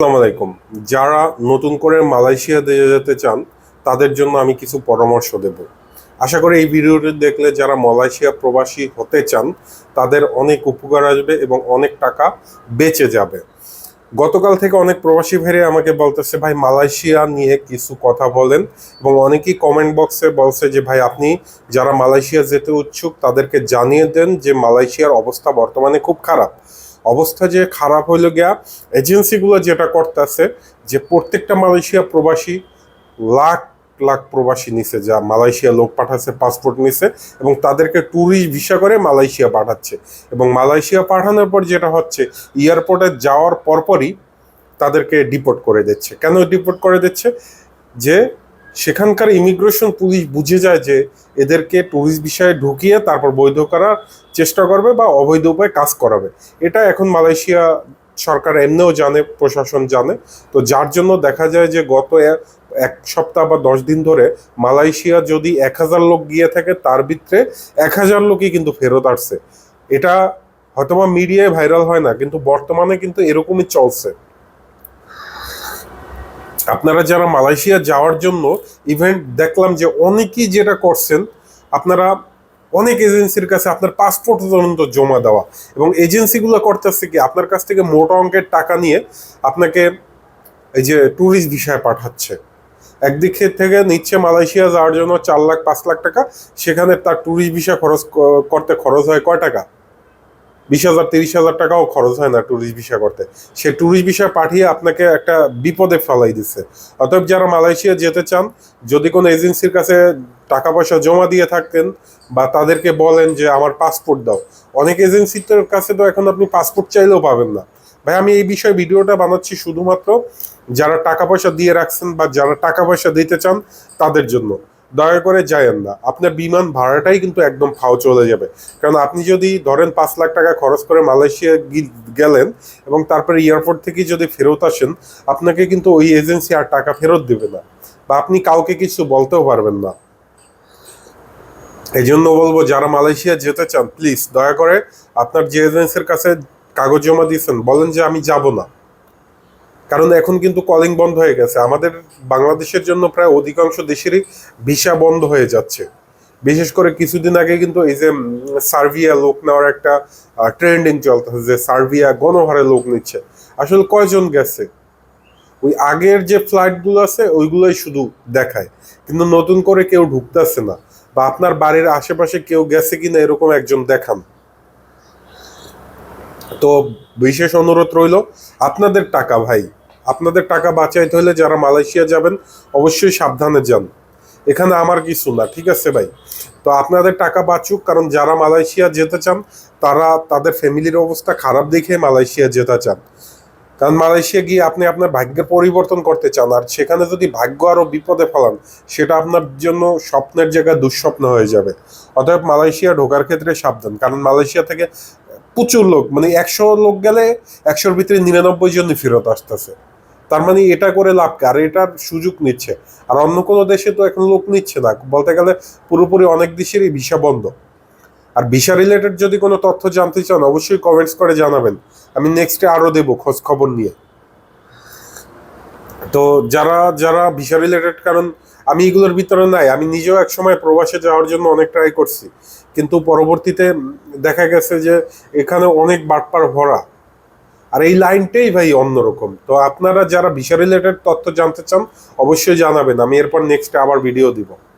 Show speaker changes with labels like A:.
A: আসসালামু আলাইকুম। যারা নতুন করে মালয়েশিয়া যেতে চান, তাদের জন্য আমি কিছু পরামর্শ দেব। আশা করি এই ভিডিওটি দেখলে যারা মালয়েশিয়া প্রবাসী হতে চান, তাদের অনেক উপকার আসবে এবং অনেক টাকা বেঁচে যাবে। গতকাল থেকে অনেক প্রবাসী ভাইরে আমাকে বলতেছে, ভাই, মালয়েশিয়া নিয়ে কিছু কথা বলেন। এবং অনেকেই কমেন্ট বক্সে বলছে যে, ভাই, আপনি যারা মালয়েশিয়া যেতে উৎসুক, তাদেরকে জানিয়ে দেন যে, মালয়েশিয়ার অবস্থা বর্তমানে খুব খারাপ। অবস্থা যে খারাপ হইল গিয়া এজেন্সিগুলো যেটা করতেছে যে প্রত্যেকটা মালয়েশিয়া প্রবাসী লাখ লাখ প্রবাসী নিছে, যা মালয়েশিয়া লোক পাঠাচ্ছে পাসপোর্ট নিছে এবং তাদেরকে ট্যুরিস্ট ভিসা করে মালয়েশিয়া পাঠাচ্ছে। এবং মালয়েশিয়া পাঠানোর পর যেটা হচ্ছে এয়ারপোর্টে যাওয়ার পরপরই তাদেরকে ডিপোর্ট করে দিচ্ছে। কেন ডিপোর্ট করে দিচ্ছে? যে সেখানকার ইমিগ্রেশন পুলিশ বুঝে যায় যে এদেরকে ট্যুরিস্ট বিষয়ে ঢুকিয়ে তারপর বৈধ করার চেষ্টা করবে বা অবৈধ উপায়ে কাজ করাবে। এটা এখন মালয়েশিয়া সরকার এমনিও জানে, প্রশাসন জানে। তো যার জন্য দেখা যায় যে গত এক সপ্তাহ বা দশ দিন ধরে মালয়েশিয়া যদি এক হাজার লোক গিয়ে থাকে, তার ভিতরে এক হাজার লোকই কিন্তু ফেরত আসছে। এটা হয়তোবা মিডিয়ায় ভাইরাল হয় না, কিন্তু বর্তমানে কিন্তু এরকমই চলছে। আপনারা যারা মালয়েশিয়া যাওয়ার জন্য ইভেন্ট দেখলাম যে অনেকেই যেটা করছেন, আপনারা অনেক এজেন্সির কাছে আপনার পাসপোর্ট পর্যন্ত জমা দেওয়া। এবং এজেন্সিগুলো করতেছে কি, আপনার কাছ থেকে মোটা অঙ্কের টাকা নিয়ে আপনাকে এই যে ট্যুরিস্ট ভিসায় পাঠাচ্ছে। একদিকে থেকে নিচ্ছে মালয়েশিয়া যাওয়ার জন্য চার লাখ, পাঁচ লাখ টাকা, সেখানে তার ট্যুরিস্ট ভিসা খরচ করতে খরচ হয় কয় টাকা? বিশ হাজার, তিরিশ হাজার টাকাও খরচ হয় না ট্যুরিস্ট ভিসা করতে। সে ট্যুরিস্ট ভিসা পাঠিয়ে আপনাকে একটা বিপদে ফেলাই দিচ্ছে অতএব যারা মালয়েশিয়া যেতে চান, যদি কোনো এজেন্সির কাছে টাকা পয়সা জমা দিয়ে থাকতেন বা তাদেরকে বলেন যে, আমার পাসপোর্ট দাও। অনেক এজেন্সির কাছে তো এখন আপনি পাসপোর্ট চাইলেও পাবেন না। ভাই, আমি এই বিষয়ে ভিডিওটা বানাচ্ছি শুধুমাত্র যারা টাকা পয়সা দিয়ে রাখছেন বা যারা টাকা পয়সা দিতে চান, তাদের জন্য। দয়া করে যায়েন না। আপনার বিমান ভাড়াটাই কিন্তু একদম ফাও চলে যাবে। কারণ আপনি যদি ধরেন পাঁচ লাখ টাকা খরচ করে মালয়েশিয়া গেলেন এবং তারপরে এয়ারপোর্ট থেকে যদি ফেরত আসেন, আপনাকে কিন্তু ওই এজেন্সি আর টাকা ফেরত দেবে না বা আপনি কাউকে কিছু বলতেও পারবেন না। এই জন্য বলব, যারা মালয়েশিয়া যেতে চান প্লিজ দয়া করে আপনার যে এজেন্সির কাছে কাগজ জমা দিয়েছেন, বলেন যে আমি যাব না। কারণ এখন কিন্তু কলিং বন্ধ হয়ে গেছে। আমাদের বাংলাদেশের জন্য প্রায় অধিকাংশ দেশেরই ভিসা বন্ধ হয়ে যাচ্ছে। বিশেষ করে কিছুদিন আগে কিন্তু এই যে উম, সার্বিয়া লোক নেওয়ার একটা ট্রেন্ডিং চলতেছে যে সার্বিয়া গণহারে লোক নিচ্ছে। আসলে কয়জন গেছে? ওই আগের যে ফ্লাইটগুলো আছে ওইগুলোই শুধু দেখায়। কিন্তু নতুন করে কেউ ঢুকতেছে না। বা আপনার বাড়ির আশেপাশে কেউ গেছে কিনা এরকম একজন দেখান। তো বিশেষ অনুরোধ রইল আপনাদের টাকা ভাই আপনাদের টাকা বাঁচাইতে হলে যারা মালয়েশিয়া যাবেন, অবশ্যই সাবধানে যান। এখানে আমার কিছু না, ঠিক আছে ভাই? তো আপনাদের টাকা বাঁচুক, কারণ যারা মালয়েশিয়া যেতে চান, তারা, তাদের ফ্যামিলির অবস্থা খারাপ দেখে মালয়েশিয়া যেতে চান। কারণ মালয়েশিয়া গিয়ে আপনি আপনার ভাগ্যের পরিবর্তন করতে চান, আর সেখানে যদি ভাগ্য আরও বিপদে ফেলান, সেটা আপনার জন্য স্বপ্নের জায়গায় দুঃস্বপ্ন হয়ে যাবে। অতএব মালয়েশিয়া ঢোকার ক্ষেত্রে সাবধান, কারণ মালয়েশিয়া থেকে প্রচুর লোক মানে একশো লোক গেলে একশোর ভিতরে নিরানব্বই জনই ফেরত আসতেছে। তার মানে এটা করে লাভ কি? আর এটার সুযোগ নিচ্ছে। আর অন্য কোনো দেশে তো এখন লোক নিচ্ছে না। বলতে গেলে পুরোপুরি অনেক দেশেরই ভিসা বন্ধ। আর ভিসা রিলেটেড যদি কোনো তথ্য জানতে চান, অবশ্যই কমেন্টস করে জানাবেন। আমি নেক্সটে আরও দেবো খোঁজ খবর নিয়ে। তো যারা যারা ভিসা রিলেটেড কারণ আমি এগুলোর ভিতরে নাই। আমি নিজেও এক সময় প্রবাসে যাওয়ার জন্য অনেক ট্রাই করছি। কিন্তু পরবর্তীতে দেখা গেছে যে এখানে অনেক বাটপার ভরা। আর এই লাইনটাই ভাই অন্যরকম। তো আপনারা যারা ভিসা রিলেটেড তথ্য জানতে চান, অবশ্যই জানাবেন। আমি এরপর নেক্সট আবার ভিডিও দিব।